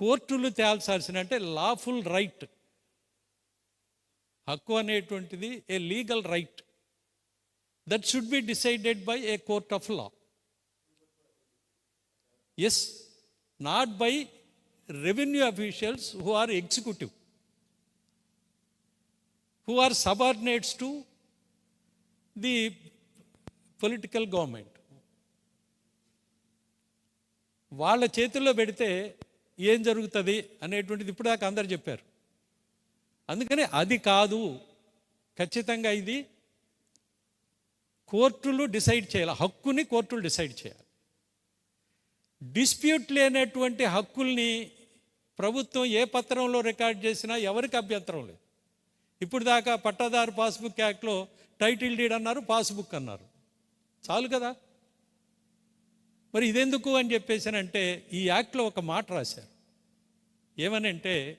కోర్టులు తేల్చాల్సిన అంటే lawful right హక్కు అనేటువంటిది a legal right that should be decided by a court of law as not by revenue officials who are executive who are subordinates to the political government వాళ్ళ చేతుల్లో పెడితే ఏం జరుగుతుంది అనేటువంటిది ఇప్పుడు దాకా అందరు చెప్పారు. అందుకని అది కాదు ఖచ్చితంగా ఇది కోర్టులు డిసైడ్ చేయాలి హక్కుని కోర్టులు డిసైడ్ చేయాలి. డిస్ప్యూట్ లేనటువంటి హక్కుల్ని ప్రభుత్వం ఏ పత్రంలో రికార్డ్ చేసినా ఎవరికి అభ్యంతరం లేదు. ఇప్పుడు దాకా పట్టాదారు పాస్బుక్ యాక్ట్లో టైటిల్ డీడ్ అన్నారు పాస్బుక్ అన్నారు. చాలు కదా. మరి ఇదెందుకు అని చెప్పేసానంటే ఈ యాక్ట్లో ఒక మాట రాశారు. ఏమనంటే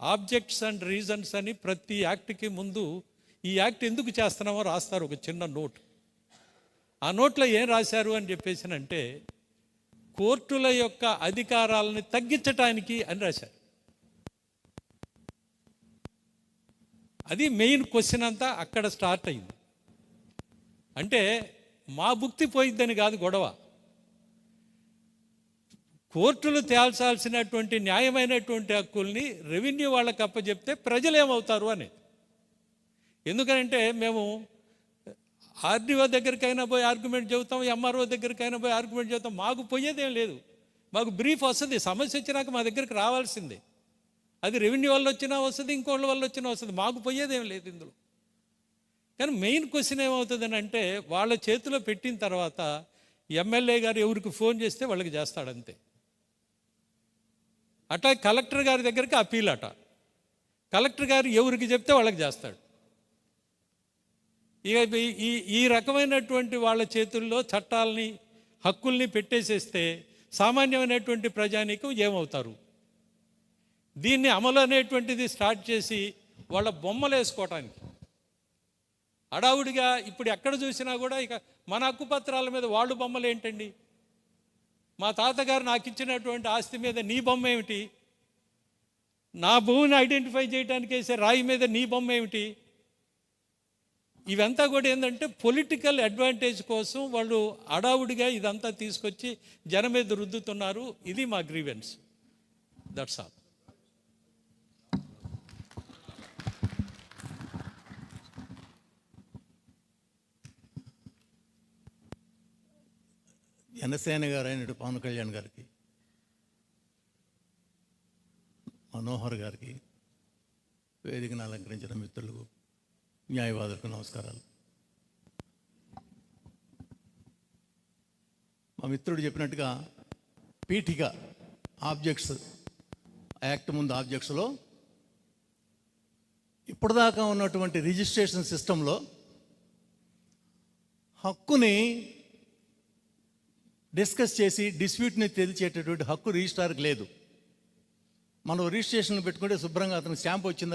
ఆబ్జెక్ట్స్ అండ్ రీజన్స్ అని ప్రతి యాక్ట్కి ముందు ఈ యాక్ట్ ఎందుకు చేస్తున్నామో రాస్తారు ఒక చిన్న నోట్. ఆ నోట్లో ఏం రాశారు అని చెప్పేసానంటే కోర్టుల యొక్క అధికారాలని తగ్గించటానికి అని రాశారు. అది మెయిన్ క్వశ్చన్ అంతా అక్కడ స్టార్ట్ అయింది. అంటే మా భుక్తి పోయిద్దని కాదు గొడవ. కోర్టులు తేల్చాల్సినటువంటి న్యాయమైనటువంటి హక్కుల్ని రెవెన్యూ వాళ్ళకి అప్పచెప్తే ప్రజలు ఏమవుతారు అని. ఎందుకంటే మేము ఆర్డీఓ దగ్గరికైనా పోయి ఆర్గ్యుమెంట్ చెబుతాం ఎంఆర్ఓ దగ్గరికైనా పోయి ఆర్గ్యుమెంట్ చెబుతాం మాకు పోయేదేం లేదు. మాకు బ్రీఫ్ వస్తుంది సమస్య వచ్చినాక మా దగ్గరికి రావాల్సిందే. అది రెవెన్యూ వల్ల వచ్చినా వస్తుంది ఇంకోళ్ళ వల్ల వచ్చినా వస్తుంది మాకు పోయేదేం లేదు ఇందులో. కానీ మెయిన్ క్వశ్చన్ ఏమవుతుందని అంటే వాళ్ళ చేతిలో పెట్టిన తర్వాత ఎమ్మెల్యే గారు ఎవరికి ఫోన్ చేస్తే వాళ్ళకి చేస్తాడంతే. అట్లా కలెక్టర్ గారి దగ్గరికి అప్పీల్ అట. కలెక్టర్ గారు ఎవరికి చెప్తే వాళ్ళకి చేస్తాడు. ఇక ఈ- ఈ ఈ రకమైనటువంటి వాళ్ళ చేతుల్లో చట్టాలని హక్కుల్ని పెట్టేసేస్తే సామాన్యమైనటువంటి ప్రజానీకం ఏమవుతారు? దీన్ని అమలు అనేటువంటిది స్టార్ట్ చేసి వాళ్ళ బొమ్మలు వేసుకోవటానికి అడావుడిగా ఇప్పుడు ఎక్కడ చూసినా కూడా ఇక మన హక్కుపత్రాల మీద వాళ్ళు బొమ్మలు ఏంటండి మా తాతగారు నాకు ఇచ్చినటువంటి ఆస్తి మీద నీ బొమ్మ ఏమిటి? నా భూమిని ఐడెంటిఫై చేయడానికి వేసే రాయి మీద నీ బొమ్మ ఏమిటి? ఇవంతా కూడా ఏంటంటే పొలిటికల్ అడ్వాంటేజ్ కోసం వాళ్ళు అడావుడిగా ఇదంతా తీసుకొచ్చి జనం మీద రుద్దుతున్నారు. ఇది మా గ్రీవెన్స్. దట్స్ ఆల్ జనసేన గారు అయినటు పవన్ కళ్యాణ్ గారికి మనోహర్ గారికి వేదికను అలంకరించిన మిత్రులకు న్యాయవాదులకు నమస్కారాలు. మా మిత్రుడు చెప్పినట్టుగా పీఠిక ఆబ్జెక్ట్స్ యాక్ట్ ముందు ఆబ్జెక్ట్స్లో ఇప్పటిదాకా ఉన్నటువంటి రిజిస్ట్రేషన్ సిస్టంలో హక్కుని డిస్కస్ చేసి డిస్ప్యూట్ని తేల్చేటటువంటి హక్కు రిజిస్ట్రార్కి లేదు. మనం రిజిస్ట్రేషన్ పెట్టుకుంటే శుభ్రంగా అతను స్టాంప్ వచ్చిందా